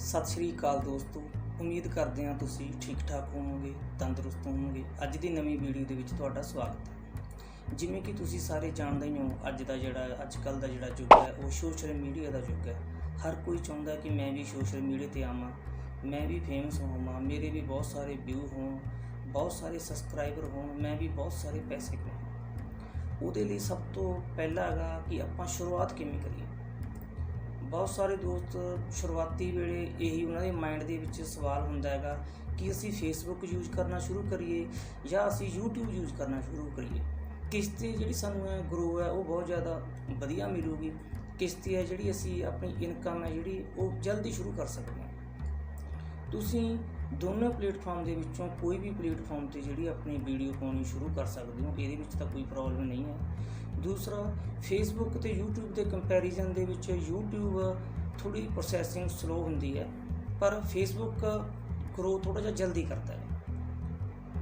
ਸਤਿ ਸ਼੍ਰੀ ਅਕਾਲ ਦੋਸਤੋ, ਉਮੀਦ ਕਰਦੇ ਹਾਂ ਤੁਸੀਂ ਠੀਕ ਠਾਕ ਹੋਵੋਗੇ, ਤੰਦਰੁਸਤ ਹੋਵੋਗੇ। ਅੱਜ ਦੀ ਨਵੀਂ ਵੀਡੀਓ ਦੇ ਵਿੱਚ ਤੁਹਾਡਾ ਸਵਾਗਤ ਹੈ। ਜਿਵੇਂ ਕਿ ਤੁਸੀਂ ਸਾਰੇ ਜਾਣਦੇ ਹੀ ਹੋ, ਅੱਜ ਦਾ ਜਿਹੜਾ, ਅੱਜ ਕੱਲ ਦਾ ਜਿਹੜਾ ਯੁੱਗ ਹੈ, ਉਹ ਸੋਸ਼ਲ ਮੀਡੀਆ ਦਾ ਯੁੱਗ ਹੈ। ਹਰ ਕੋਈ ਚਾਹੁੰਦਾ ਕਿ ਮੈਂ ਵੀ ਸੋਸ਼ਲ ਮੀਡੀਆ ਤੇ ਆਵਾਂ, ਮੈਂ ਵੀ ਫੇਮਸ ਹੋਵਾਂ, ਮੇਰੇ ਵੀ ਬਹੁਤ ਸਾਰੇ ਵਿਊ ਹੋਣ, ਬਹੁਤ ਸਾਰੇ ਸਬਸਕ੍ਰਾਈਬਰ ਹੋਣ, ਮੈਂ ਵੀ ਬਹੁਤ ਸਾਰੇ ਪੈਸੇ ਕਮਾਵਾਂ ਉਹਦੇ ਲਈ ਸਭ ਤੋਂ ਪਹਿਲਾ ਹੈਗਾ ਕਿ ਆਪਾਂ ਸ਼ੁਰੂਆਤ ਕਿਵੇਂ ਕਰੀਏ? ਬਹੁਤ ਸਾਰੇ ਦੋਸਤ ਸ਼ੁਰੂਆਤੀ ਵੇਲੇ ਇਹੀ ਉਹਨਾਂ ਦੇ ਮਾਈਂਡ ਦੇ ਵਿੱਚ ਸਵਾਲ ਹੁੰਦਾ ਹੈਗਾ ਕਿ ਅਸੀਂ ਫੇਸਬੁੱਕ ਯੂਜ਼ ਕਰਨਾ ਸ਼ੁਰੂ ਕਰੀਏ ਜਾਂ ਅਸੀਂ YouTube ਯੂਜ਼ ਕਰਨਾ ਸ਼ੁਰੂ ਕਰੀਏ। ਕਿਸ਼ਤੇ ਜਿਹੜੀ ਸਾਨੂੰ ਹੈ ਗਰੋ ਹੈ, ਉਹ ਬਹੁਤ ਜ਼ਿਆਦਾ ਵਧੀਆ ਮਿਲੂਗੀ। ਕਿਸ਼ਤੇ ਹੈ ਜਿਹੜੀ ਅਸੀਂ ਆਪਣੀ ਇਨਕਮ ਹੈ ਜਿਹੜੀ ਉਹ ਜਲਦੀ ਸ਼ੁਰੂ ਕਰ ਸਕਦੇ ਹਾਂ। ਤੁਸੀਂ ਦੋਨੋਂ ਪਲੇਟਫਾਰਮ ਦੇ ਵਿੱਚੋਂ ਕੋਈ ਵੀ ਪਲੇਟਫਾਰਮ ਤੇ ਜਿਹੜੀ ਆਪਣੀ ਵੀਡੀਓ ਪਾਉਣੀ ਸ਼ੁਰੂ ਕਰ ਸਕਦੇ ਹੋ, ਇਹਦੇ ਵਿੱਚ ਤਾਂ ਕੋਈ ਪ੍ਰੋਬਲਮ ਨਹੀਂ ਹੈ। ਦੂਸਰਾ ਫੇਸਬੁੱਕ ਤੇ YouTube ਦੇ ਕੰਪੈਰੀਜ਼ਨ ਦੇ ਵਿੱਚ YouTube ਥੋੜੀ ਪ੍ਰੋਸੈਸਿੰਗ ਸਲੋ ਹੁੰਦੀ ਹੈ, ਪਰ ਫੇਸਬੁੱਕ ਗਰੋ ਥੋੜਾ ਜਿਹਾ ਜਲਦੀ ਕਰਦਾ ਹੈ।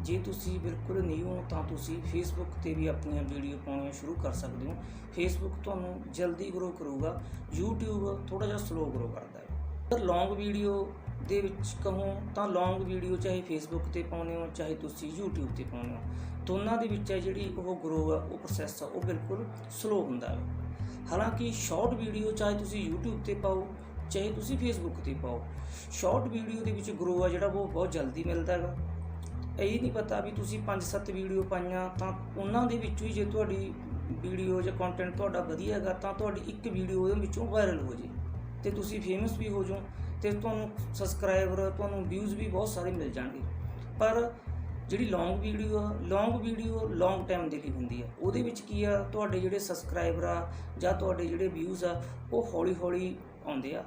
ਜੇ ਤੁਸੀਂ ਬਿਲਕੁਲ ਨਿਊ ਹੋ, ਤਾਂ ਤੁਸੀਂ ਫੇਸਬੁੱਕ ਤੇ ਵੀ ਆਪਣੀਆਂ ਵੀਡੀਓ ਪਾਉਣੀਆਂ ਸ਼ੁਰੂ ਕਰ ਸਕਦੇ ਹੋ। ਫੇਸਬੁੱਕ ਤੁਹਾਨੂੰ ਜਲਦੀ ਗਰੋ ਕਰੂਗਾ, YouTube ਥੋੜਾ ਜਿਹਾ ਸਲੋ ਗਰੋ ਕਰਦਾ ਹੈ। ਲੌਂਗ ਵੀਡੀਓ ਦੇ ਵਿੱਚ ਕਹੋ ਤਾਂ ਲੌਂਗ ਵੀਡੀਓ ਚਾਹੇ ਫੇਸਬੁੱਕ ਤੇ ਪਾਉਨੇ ਹੋ, ਚਾਹੇ ਤੁਸੀਂ YouTube ਤੇ ਪਾਉਨੇ ਹੋ, ਦੋਨਾਂ ਦੇ ਵਿੱਚ ਹੈ ਜਿਹੜੀ ਉਹ ਗਰੋ ਆ, ਉਹ ਪ੍ਰੋਸੈਸ ਆ, ਉਹ ਬਿਲਕੁਲ ਸਲੋ ਹੁੰਦਾ ਹੈ। ਹਾਲਾਂਕਿ ਸ਼ਾਰਟ ਵੀਡੀਓ ਚਾਹੇ ਤੁਸੀਂ YouTube ਤੇ ਪਾਓ, ਚਾਹੇ ਤੁਸੀਂ ਫੇਸਬੁੱਕ ਤੇ ਪਾਓ ਸ਼ਾਰਟ ਵੀਡੀਓ ਦੇ ਵਿੱਚ ਗਰੋ ਆ ਜਿਹੜਾ ਉਹ ਬਹੁਤ ਜਲਦੀ ਮਿਲਦਾ ਹੈਗਾ। ਇਹ ਨਹੀਂ ਪਤਾ ਵੀ ਤੁਸੀਂ 5-7 ਵੀਡੀਓ ਪਾਈਆਂ ਤਾਂ ਉਹਨਾਂ ਦੇ ਵਿੱਚੋਂ ਹੀ ਜੇ ਤੁਹਾਡੀ ਵੀਡੀਓ ਜਾਂ ਕੰਟੈਂਟ ਤੁਹਾਡਾ ਵਧੀਆ ਹੈਗਾ ਤਾਂ ਤੁਹਾਡੀ ਇੱਕ ਵੀਡੀਓ ਉਹਦੇ ਵਿੱਚੋਂ ਵਾਇਰਲ ਹੋ ਜੇ ਤੇ ਤੁਸੀਂ ਫੇਮਸ ਵੀ ਹੋ ਜਾਓ। ਤੇ ਤੁਹਾਨੂੰ ਸਬਸਕ੍ਰਾਈਬਰ ਤੁਹਾਨੂੰ ਵਿਊਜ਼ ਵੀ ਬਹੁਤ ਸਾਰੇ ਮਿਲ ਜਾਣਗੇ। ਪਰ ਜਿਹੜੀ ਲੌਂਗ ਵੀਡੀਓ ਆ ਲੌਂਗ ਵੀਡੀਓ ਲੌਂਗ ਟਾਈਮ ਦੇ ਲਈ ਹੁੰਦੀ ਆ, ਉਹਦੇ ਵਿੱਚ ਕੀ ਆ, ਤੁਹਾਡੇ ਜਿਹੜੇ ਸਬਸਕ੍ਰਾਈਬਰ ਆ ਜਾਂ ਤੁਹਾਡੇ ਜਿਹੜੇ ਵਿਊਜ਼ ਆ, ਉਹ ਹੌਲੀ ਹੌਲੀ ਆਉਂਦੇ ਆ।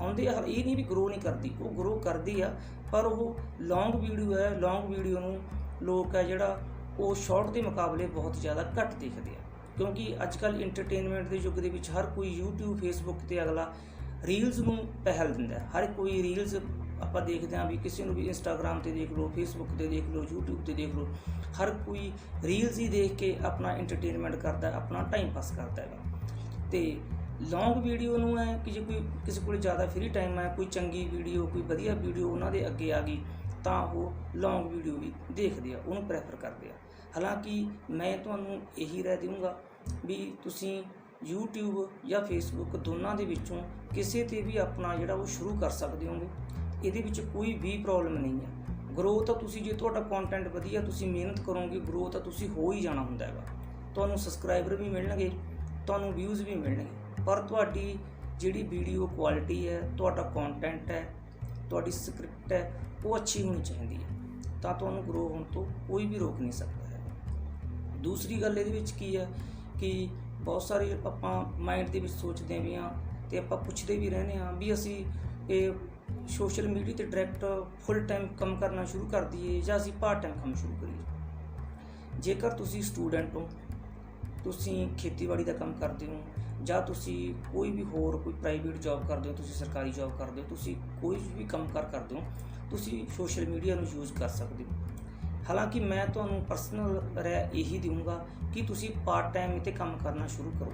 ਆਉਂਦੇ ਆ, ਇਹ ਨਹੀਂ ਵੀ ਗਰੋ ਨਹੀਂ ਕਰਦੀ, ਉਹ ਗਰੋ ਕਰਦੀ ਆ, ਪਰ ਉਹ ਲੌਂਗ ਵੀਡੀਓ ਹੈ ਲੌਂਗ ਵੀਡੀਓ ਨੂੰ ਲੋਕ ਆ ਜਿਹੜਾ, ਉਹ ਸ਼ਾਰਟ ਦੇ ਮੁਕਾਬਲੇ ਬਹੁਤ ਜ਼ਿਆਦਾ ਘੱਟ ਦੇਖਦੇ ਆ। ਕਿਉਂਕਿ ਅੱਜ ਕੱਲ ਐਂਟਰਟੇਨਮੈਂਟ ਦੇ ਯੁੱਗ ਦੇ ਵਿੱਚ ਹਰ ਕੋਈ YouTube, Facebook ਤੇ ਅਗਲਾ ਰੀਲਸ ਨੂੰ ਪਹਿਲ ਦਿੰਦਾ ਹੈ। ਹਰ ਕੋਈ ਰੀਲਸ ਆਪਾਂ ਦੇਖਦੇ ਹਾਂ ਵੀ ਕਿਸੇ ਨੂੰ ਵੀ ਇੰਸਟਾਗ੍ਰam ਤੇ ਦੇਖ ਲਓ ਫੇਸਬੁੱਕ ਤੇ ਦੇਖ ਲਓ, YouTube ਤੇ ਦੇਖ ਲਓ, ਹਰ ਕੋਈ ਰੀਲਸ ਹੀ ਦੇਖ ਕੇ ਆਪਣਾ ਐਂਟਰਟੇਨਮੈਂਟ ਕਰਦਾ ਆਪਣਾ ਟਾਈਮ ਪਾਸ ਕਰਦਾ ਹੈਗਾ ਤੇ ਲੌਂਗ ਵੀਡੀਓ ਨੂੰ ਹੈ ਕਿ ਜੇ ਕੋਈ ਕਿਸੇ ਕੋਲ ਜ਼ਿਆਦਾ ਫ੍ਰੀ ਟਾਈਮ ਹੈ, ਕੋਈ ਚੰਗੀ ਵੀਡੀਓ ਕੋਈ ਵਧੀਆ ਵੀਡੀਓ ਉਹਨਾਂ ਦੇ ਅੱਗੇ ਆ ਗਈ, ਤਾਂ ਉਹ ਲੌਂਗ ਵੀਡੀਓ ਵੀ ਦੇਖਦੇ ਆ, ਉਹਨੂੰ ਪ੍ਰੈਫਰ ਕਰਦੇ ਆ ਹਾਲਾਂਕਿ ਮੈਂ ਤੁਹਾਨੂੰ ਇਹੀ ਰਹਿ ਦੇਵਾਂਗਾ ਵੀ ਤੁਸੀਂ YouTube ਜਾਂ Facebook ਦੋਨਾਂ ਦੇ ਵਿੱਚੋਂ ਕਿਸੇ ਤੇ ਵੀ ਆਪਣਾ ਜਿਹੜਾ ਉਹ ਸ਼ੁਰੂ ਕਰ ਸਕਦੇ ਹੋਗੇ। ਇਹਦੇ ਵਿੱਚ ਕੋਈ ਵੀ ਪ੍ਰੋਬਲਮ ਨਹੀਂ ਹੈ। ਗਰੋ ਤਾਂ ਤੁਸੀਂ ਜੇ ਤੁਹਾਡਾ ਕੰਟੈਂਟ ਵਧੀਆ ਤੁਸੀਂ ਮਿਹਨਤ ਕਰੋਗੇ ਗਰੋ ਤਾਂ ਤੁਸੀਂ ਹੋ ਹੀ ਜਾਣਾ ਹੁੰਦਾ ਹੈਗਾ। ਤੁਹਾਨੂੰ ਸਬਸਕ੍ਰਾਈਬਰ ਵੀ ਮਿਲਣਗੇ, ਤੁਹਾਨੂੰ ਵਿਊਜ਼ ਵੀ ਮਿਲਣਗੇ। ਪਰ ਤੁਹਾਡੀ ਜਿਹੜੀ ਵੀਡੀਓ ਕੁਆਲਿਟੀ ਹੈ, ਤੁਹਾਡਾ ਕੰਟੈਂਟ ਹੈ, ਤੁਹਾਡੀ ਸਕ੍ਰਿਪਟ ਹੈ, ਉਹ ਅੱਛੀ ਹੋਣੀ ਚਾਹੀਦੀ ਹੈ। ਤਾਂ ਤੁਹਾਨੂੰ ਗਰੋ ਹੋਣ ਤੋਂ ਕੋਈ ਵੀ ਰੋਕ ਨਹੀਂ ਸਕਦਾ ਹੈ ਦੂਸਰੀ ਗੱਲ ਇਹਦੇ ਵਿੱਚ ਕੀ ਹੈ ਕਿ ਬਹੁਤ ਸਾਰੇ ਆਪਾਂ ਮਾਈਂਡ ਦੇ ਵਿੱਚ ਸੋਚਦੇ ਵੀ ਹਾਂ ਤੇ ਆਪਾਂ ਪੁੱਛਦੇ ਵੀ ਰਹਿੰਦੇ ਹਾਂ ਵੀ ਅਸੀਂ ਇਹ ਸੋਸ਼ਲ ਮੀਡੀਆ ਤੇ ਡਾਇਰੈਕਟ ਫੁੱਲ ਟਾਈਮ ਕੰਮ ਕਰਨਾ ਸ਼ੁਰੂ ਕਰ ਦਈਏ ਜਾਂ ਅਸੀਂ ਪਾਰਟ ਟਾਈਮ ਕੰਮ ਸ਼ੁਰੂ ਕਰੀਏ। ਜੇਕਰ ਤੁਸੀਂ ਸਟੂਡੈਂਟ ਹੋ, ਤੁਸੀਂ ਖੇਤੀਬਾੜੀ ਦਾ ਕੰਮ ਕਰਦੇ ਹੋ ਜਾਂ ਤੁਸੀਂ ਕੋਈ ਵੀ ਹੋਰ ਕੋਈ ਪ੍ਰਾਈਵੇਟ ਜੌਬ ਕਰਦੇ ਹੋ, ਤੁਸੀਂ ਸਰਕਾਰੀ ਜੌਬ ਕਰਦੇ ਹੋ, ਤੁਸੀਂ ਕੋਈ ਵੀ ਕੰਮ ਕਰ ਕਰਦੇ ਹੋ, ਤੁਸੀਂ ਸੋਸ਼ਲ ਮੀਡੀਆ ਨੂੰ ਯੂਜ਼ ਕਰ ਸਕਦੇ ਹੋ। ਹਾਲਾਂਕਿ ਮੈਂ ਤੁਹਾਨੂੰ ਪਰਸਨਲ ਰਹਿ ਇਹੀ ਦੇਵਾਂਗਾ ਕਿ ਤੁਸੀਂ ਪਾਰਟ ਟਾਈਮ ਤੇ ਕੰਮ ਕਰਨਾ ਸ਼ੁਰੂ ਕਰੋ।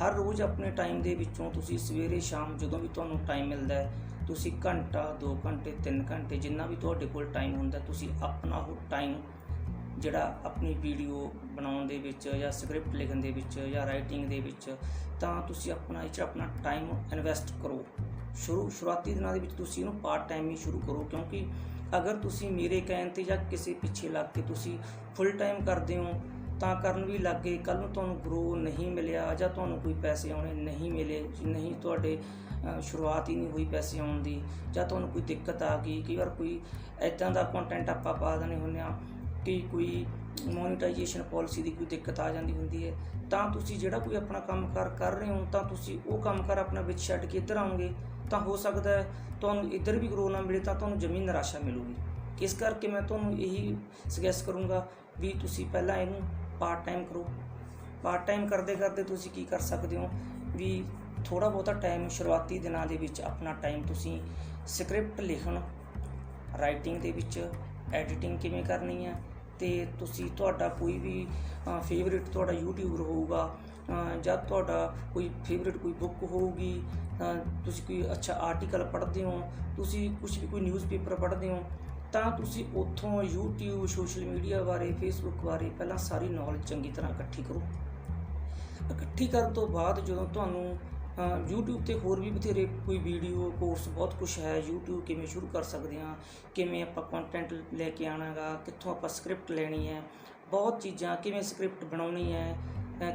ਹਰ ਰੋਜ਼ ਆਪਣੇ ਟਾਈਮ ਦੇ ਵਿੱਚੋਂ ਤੁਸੀਂ ਸਵੇਰੇ ਸ਼ਾਮ ਜਦੋਂ ਵੀ ਤੁਹਾਨੂੰ ਟਾਈਮ ਮਿਲਦਾ ਹੈ, ਤੁਸੀਂ ਘੰਟਾ 2 ਘੰਟੇ 3 ਘੰਟੇ ਜਿੰਨਾ ਵੀ ਤੁਹਾਡੇ ਕੋਲ ਟਾਈਮ ਹੁੰਦਾ, ਤੁਸੀਂ ਆਪਣਾ ਉਹ ਟਾਈਮ ਜਿਹੜਾ ਆਪਣੀ ਵੀਡੀਓ ਬਣਾਉਣ ਦੇ ਵਿੱਚ ਜਾਂ ਸਕ੍ਰਿਪਟ ਲਿਖਣ ਦੇ ਵਿੱਚ ਜਾਂ ਰਾਈਟਿੰਗ ਦੇ ਵਿੱਚ, ਤਾਂ ਤੁਸੀਂ ਆਪਣਾ ਇਹ 'ਚ ਆਪਣਾ ਟਾਈਮ ਇਨਵੈਸਟ ਕਰੋ। ਸ਼ੁਰੂ, ਸ਼ੁਰੂਆਤੀ ਦਿਨਾਂ ਦੇ ਵਿੱਚ ਤੁਸੀਂ ਇਹਨੂੰ ਪਾਰਟ ਟਾਈਮ ਹੀ ਸ਼ੁਰੂ ਕਰੋ ਕਿਉਂਕਿ ਅਗਰ ਤੁਸੀਂ ਮੇਰੇ ਕਹਿਣ ਤੇ ਜਾਂ ਕਿਸੇ ਪਿੱਛੇ ਲੱਗ ਕੇ ਤੁਸੀਂ ਫੁੱਲ ਟਾਈਮ ਕਰਦੇ ਹੋ, ਤਾਂ ਕਰਨ ਵੀ ਲੱਗੇ ਕੱਲ ਨੂੰ ਤੁਹਾਨੂੰ ਗਰੋ ਨਹੀਂ ਮਿਲਿਆ ਜਾਂ ਤੁਹਾਨੂੰ ਕੋਈ ਪੈਸੇ ਆਉਣੇ ਨਹੀਂ ਮਿਲੇ, ਨਹੀਂ ਤੁਹਾਡੇ ਸ਼ੁਰੂਆਤ ਹੀ ਨਹੀਂ ਹੋਈ ਪੈਸੇ ਆਉਣ ਦੀ, ਜਾਂ ਤੁਹਾਨੂੰ ਕੋਈ ਦਿੱਕਤ ਆ ਗਈ, ਕਈ ਵਾਰ ਕੋਈ ਐਦਾਂ ਦਾ ਕੰਟੈਂਟ ਆਪਾਂ ਪਾ ਦਿੰਦੇ ਹੁੰਦੇ ਆ ਕਿ ਕੋਈ ਮੋਨੇਟਾਈਜੇਸ਼ਨ ਪਾਲਿਸੀ ਦੀ ਕੋਈ ਦਿੱਕਤ ਆ ਜਾਂਦੀ ਹੁੰਦੀ ਹੈ, ਤਾਂ ਤੁਸੀਂ ਜਿਹੜਾ ਕੋਈ ਆਪਣਾ ਕੰਮਕਾਰ ਕਰ ਰਹੇ ਹੋ, ਤਾਂ ਤੁਸੀਂ ਉਹ ਕੰਮਕਾਰ ਆਪਣਾ ਵਿੱਚ ਛੱਡ ਕੇ ਇੱਧਰ ਆਉਂਗੇ ਤਾਂ ਹੋ ਸਕਦਾ ਤੁਹਾਨੂੰ ਇੱਧਰ ਵੀ ਗਰੋ ਨਾ ਮਿਲੇ ਤਾਂ ਤੁਹਾਨੂੰ ਜ਼ਮੀਨ ਨਿਰਾਸ਼ਾ ਮਿਲੂਗੀ। ਇਸ ਕਰਕੇ ਮੈਂ ਤੁਹਾਨੂੰ ਇਹੀ ਸੁਜੈਸਟ ਕਰੂੰਗਾ ਵੀ ਤੁਸੀਂ ਪਹਿਲਾਂ ਇਹਨੂੰ ਪਾਰਟ ਟਾਈਮ ਕਰੋ। ਪਾਰਟ ਟਾਈਮ ਕਰਦੇ ਕਰਦੇ ਤੁਸੀਂ ਕੀ ਕਰ ਸਕਦੇ ਹੋ ਵੀ ਥੋੜਾ ਬਹੁਤਾ ਟਾਈਮ ਸ਼ੁਰੂਆਤੀ ਦਿਨਾਂ ਦੇ ਵਿੱਚ ਆਪਣਾ ਟਾਈਮ ਤੁਸੀਂ ਸਕ੍ਰਿਪਟ ਲਿਖਣ ਰਾਈਟਿੰਗ ਦੇ ਵਿੱਚ ਐਡੀਟਿੰਗ ਕਿਵੇਂ ਕਰਨੀ ਹੈ ਤੇ ਤੁਸੀਂ ਤੁਹਾਡਾ ਕੋਈ ਵੀ ਫੇਵਰਿਟ ਤੁਹਾਡਾ ਯੂਟਿਊਬਰ ਹੋਊਗਾ ਜਦ ਤੁਹਾਡਾ ਕੋਈ ਫੇਵਰਿਟ ਕੋਈ ਬੁੱਕ ਹੋਊਗੀ ਤਾਂ ਤੁਸੀਂ ਕੋਈ ਅੱਛਾ ਆਰਟੀਕਲ ਪੜ੍ਹਦੇ ਹੋ ਤੁਸੀਂ ਕੁਝ ਵੀ ਕੋਈ ਨਿਊਜ਼ਪੇਪਰ ਪੜ੍ਹਦੇ ਹੋ ਤਾਂ ਤੁਸੀਂ ਉੱਥੋਂ YouTube ਸੋਸ਼ਲ ਮੀਡੀਆ ਬਾਰੇ ਫੇਸਬੁੱਕ ਬਾਰੇ ਪਹਿਲਾਂ ਸਾਰੀ ਨੌਲੇਜ ਚੰਗੀ ਤਰ੍ਹਾਂ ਇਕੱਠੀ ਕਰੋ। ਇਕੱਠੀ ਕਰਨ ਤੋਂ ਬਾਅਦ ਜਦੋਂ ਤੁਹਾਨੂੰ ਅ, YouTube ਤੇ ਹੋਰ ਵੀ ਬਥੇਰੇ ਕੋਈ ਵੀਡੀਓ ਕੋਰਸ ਬਹੁਤ ਕੁਝ ਹੈ YouTube ਕਿਵੇਂ ਸ਼ੁਰੂ ਕਰ ਸਕਦੇ ਹਾਂ ਕਿਵੇਂ ਆਪਾਂ ਕੰਟੈਂਟ ਲੈ ਕੇ ਆਣਾਗਾ ਕਿੱਥੋਂ ਆਪਾਂ ਸਕ੍ਰਿਪਟ ਲੈਣੀ ਹੈ ਬਹੁਤ ਚੀਜ਼ਾਂ ਕਿਵੇਂ ਸਕ੍ਰਿਪਟ ਬਣਾਉਣੀ ਹੈ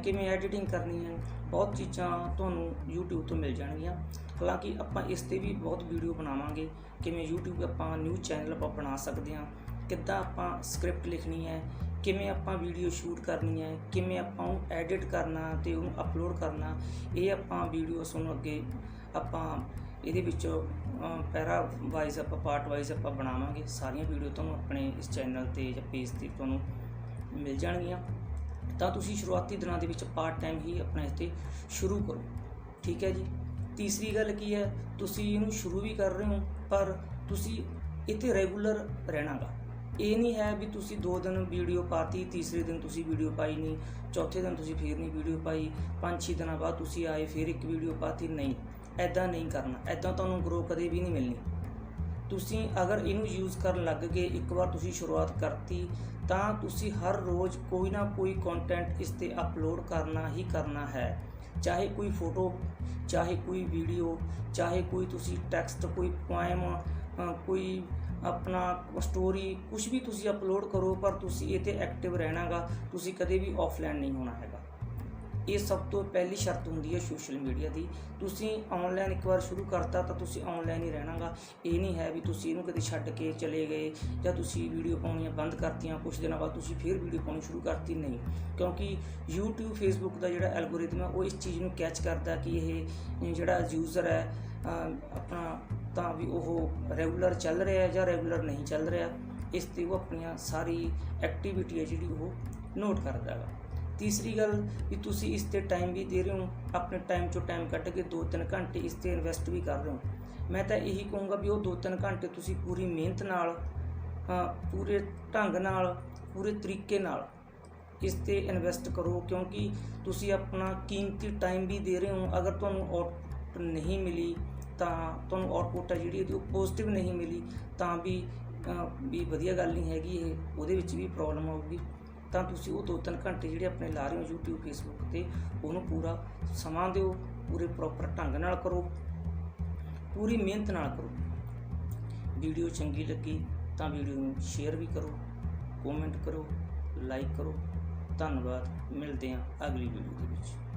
ਕਿਵੇਂ ਐਡੀਟਿੰਗ ਕਰਨੀ ਹੈ, ਬਹੁਤ ਚੀਜ਼ਾਂ ਤੁਹਾਨੂੰ YouTube ਤੋਂ ਮਿਲ ਜਾਣਗੀਆਂ। ਹਾਲਾਂਕਿ ਆਪਾਂ ਇਸ ਤੇ ਵੀ ਬਹੁਤ ਵੀਡੀਓ ਬਣਾਵਾਂਗੇ, ਕਿਵੇਂ YouTube ਆਪਾਂ ਨਿਊਜ਼ ਚੈਨਲ ਆਪਾਂ ਬਣਾ ਸਕਦੇ ਹਾਂ, ਕਿੱਦਾਂ ਆਪਾਂ ਸਕ੍ਰਿਪਟ ਲਿਖਣੀ ਹੈ, ਕਿਵੇਂ ਆਪਾਂ ਵੀਡੀਓ ਸ਼ੂਟ ਕਰਨੀ ਹੈ, ਕਿਵੇਂ ਆਪਾਂ ਉਹ ਐਡਿਟ ਕਰਨਾ ਤੇ ਉਹਨੂੰ ਅਪਲੋਡ ਕਰਨਾ, ਇਹ ਆਪਾਂ ਵੀਡੀਓ ਤੁਹਾਨੂੰ ਅੱਗੇ ਆਪਾਂ ਇਹਦੇ ਵਿੱਚ ਪੈਰਾ ਵਾਈਜ਼ ਆਪਾਂ ਪਾਰਟ ਵਾਈਜ਼ ਆਪਾਂ ਬਣਾਵਾਂਗੇ। ਸਾਰੀਆਂ ਵੀਡੀਓ ਤੁਹਾਨੂੰ ਆਪਣੇ ਇਸ ਚੈਨਲ ਤੇ ਜਾਂ ਪੇਜ ਤੇ ਤੁਹਾਨੂੰ ਮਿਲ ਜਾਣਗੀਆਂ। ਤਾਂ ਤੁਸੀਂ ਸ਼ੁਰੂਆਤੀ ਦਿਨਾਂ ਦੇ ਵਿੱਚ ਪਾਰਟ ਟਾਈਮ ਹੀ ਆਪਣਾ ਇਸ ਤੇ ਸ਼ੁਰੂ ਕਰੋ। ਠੀਕ ਹੈ ਜੀ? ਤੀਸਰੀ ਗੱਲ ਕੀ ਹੈ? ਤੁਸੀਂ ਇਹਨੂੰ ਸ਼ੁਰੂ ਵੀ ਕਰ ਰਹੇ ਹੋ, ਪਰ ਤੁਸੀਂ ਇੱਥੇ ਰੈਗੂਲਰ ਰਹਿਣਾਗਾ। ਇਹ ਨਹੀਂ ਹੈ ਵੀ ਤੁਸੀਂ ਦੋ ਦਿਨ ਵੀਡੀਓ ਪਾਤੀ, ਤੀਸਰੇ ਦਿਨ ਤੁਸੀਂ ਵੀਡੀਓ ਪਾਈ ਨਹੀਂ, ਚੌਥੇ ਦਿਨ ਤੁਸੀਂ ਫੇਰ ਨਹੀਂ ਵੀਡੀਓ ਪਾਈ, ਪੰਜ ਛੇ ਦਿਨਾਂ ਬਾਅਦ ਤੁਸੀਂ ਆਏ, ਫੇਰ ਇੱਕ ਵੀਡੀਓ ਪਾਤੀ, ਨਹੀਂ। ਐਦਾਂ ਨਹੀਂ ਕਰਨਾ। ਐਦਾਂ ਤੁਹਾਨੂੰ ਗਰੋ ਕਦੇ ਵੀ ਨਹੀਂ ਮਿਲਣੀ। ਤੁਸੀਂ ਅਗਰ ਇਹਨੂੰ ਯੂਜ਼ ਕਰਨ ਲੱਗ ਗਏ, ਇੱਕ ਵਾਰ ਤੁਸੀਂ ਸ਼ੁਰੂਆਤ ਕਰਤੀ ਤਾਂ ਤੁਸੀਂ ਹਰ ਰੋਜ਼ ਕੋਈ ਨਾ ਕੋਈ ਕੰਟੈਂਟ ਇਸ ਤੇ ਅਪਲੋਡ ਕਰਨਾ ਹੀ ਕਰਨਾ ਹੈ। ਚਾਹੇ ਕੋਈ ਫੋਟੋ ਚਾਹੇ ਕੋਈ ਵੀਡੀਓ ਚਾਹੇ ਕੋਈ ਤੁਸੀਂ ਟੈਕਸਟ ਕੋਈ ਪੋਇਮ ਕੋਈ ਆਪਣਾ ਸਟੋਰੀ ਕੁਝ ਵੀ ਤੁਸੀਂ ਅਪਲੋਡ ਕਰੋ, ਪਰ ਤੁਸੀਂ ਇਹ ਤੇ ਐਕਟਿਵ ਰਹਿਣਾਗਾ, ਤੁਸੀਂ ਕਦੇ ਵੀ ਆਫਲਾਈਨ ਨਹੀਂ ਹੋਣਾ ਹੈਗਾ। ਇਹ ਸਭ ਤੋਂ ਪਹਿਲੀ ਸ਼ਰਤ ਹੁੰਦੀ ਹੈ ਸੋਸ਼ਲ ਮੀਡੀਆ ਦੀ। ਤੁਸੀਂ ਆਨਲਾਈਨ ਇੱਕ ਵਾਰ ਸ਼ੁਰੂ ਕਰਤਾ ਤਾਂ ਤੁਸੀਂ ਆਨਲਾਈਨ ਹੀ ਰਹਿਣਾਗਾ। ਇਹ ਨਹੀਂ ਹੈ ਵੀ ਤੁਸੀਂ ਇਹਨੂੰ ਕਦੇ ਛੱਡ ਕੇ ਚਲੇ ਗਏ ਜਾਂ ਤੁਸੀਂ ਵੀਡੀਓ ਪਾਉਣੀਆਂ ਬੰਦ ਕਰਤੀਆਂ ਕੁਝ ਦਿਨਾਂ ਬਾਅਦ ਤੁਸੀਂ ਫਿਰ ਵੀਡੀਓ ਪਾਉਣੀ ਸ਼ੁਰੂ ਕਰਤੀ, ਨਹੀਂ। ਕਿਉਂਕਿ YouTube, Facebook ਦਾ ਜਿਹੜਾ ਐਲਗੋਰਿਥਮ ਹੈ, ਉਹ ਇਸ ਚੀਜ਼ ਨੂੰ ਕੈਚ ਕਰਦਾ ਕਿ ਇਹ ਜਿਹੜਾ ਯੂਜ਼ਰ ਹੈ ਆਪਣਾ ਤਾਂ ਵੀ ਉਹ ਰੈਗੂਲਰ ਚੱਲ ਰਿਹਾ ਹੈ ਜਾਂ ਰੈਗੂਲਰ ਨਹੀਂ ਚੱਲ ਰਿਹਾ, ਇਸ ਤੇ ਉਹ ਆਪਣੀਆਂ ਸਾਰੀ ਐਕਟੀਵਿਟੀ ਹੈ ਜਿਹੜੀ ਉਹ ਨੋਟ ਕਰਦਾ ਹੈਗਾ ਤੀਸਰੀ ਗੱਲ ਵੀ ਤੁਸੀਂ ਇਸ ਤੇ ਟਾਈਮ ਵੀ ਦੇ ਰਹੇ ਹੋ, ਆਪਣੇ ਟਾਈਮ ਚੋਂ ਟਾਈਮ ਕੱਢ ਕੇ 2-3 ਘੰਟੇ ਇਸ ਤੇ ਇਨਵੈਸਟ ਵੀ ਕਰ ਰਹੇ ਹੋ। ਮੈਂ ਤਾਂ ਇਹੀ ਕਹੂੰਗਾ ਵੀ ਉਹ 2-3 ਘੰਟੇ ਤੁਸੀਂ ਪੂਰੀ ਮਿਹਨਤ ਨਾਲ ਪੂਰੇ ਢੰਗ ਨਾਲ, ਪੂਰੇ ਤਰੀਕੇ ਨਾਲ ਇਸ ਤੇ ਇਨਵੈਸਟ ਕਰੋ, ਕਿਉਂਕਿ ਤੁਸੀਂ ਆਪਣਾ ਕੀਮਤੀ ਟਾਈਮ ਵੀ ਦੇ ਰਹੇ ਹੋ। ਅਗਰ ਤੁਹਾਨੂੰ ਆਊਟਪੁੱਟ ਨਹੀਂ ਮਿਲੀ, ਤਾਂ ਤੁਹਾਨੂੰ ਆਊਟਪੁੱਟ ਹੈ ਜਿਹੜੀ ਉਹਦੀ ਉਹ ਪੋਜ਼ਿਟਿਵ ਨਹੀਂ ਮਿਲੀ, ਤਾਂ ਵੀ ਵੀ ਵਧੀਆ ਗੱਲ ਨਹੀਂ ਹੈਗੀ ਇਹ, ਉਹਦੇ ਵਿੱਚ ਵੀ ਪ੍ਰੋਬਲਮ ਆਊਗੀ। ਤਾਂ ਤੁਸੀਂ ਉਹ ਦੋ ਤਿੰਨ ਘੰਟੇ ਜਿਹੜੇ ਆਪਣੇ ਲਾ ਰਹੇ ਹੋ YouTube, Facebook ਤੇ, ਉਹਨੂੰ ਪੂਰਾ ਸਮਾਂ ਦਿਓ, ਪੂਰੇ ਪ੍ਰੋਪਰ ਢੰਗ ਨਾਲ ਕਰੋ, ਪੂਰੀ ਮਿਹਨਤ ਨਾਲ ਕਰੋ। ਵੀਡੀਓ ਚੰਗੀ ਲੱਗੀ ਤਾਂ ਵੀਡੀਓ ਨੂੰ ਸ਼ੇਅਰ ਵੀ ਕਰੋ ਕਮੈਂਟ ਕਰੋ ਲਾਈਕ ਕਰੋ। ਧੰਨਵਾਦ, ਮਿਲਦੇ ਹਾਂ ਅਗਲੀ ਵੀਡੀਓ ਦੇ ਵਿੱਚ।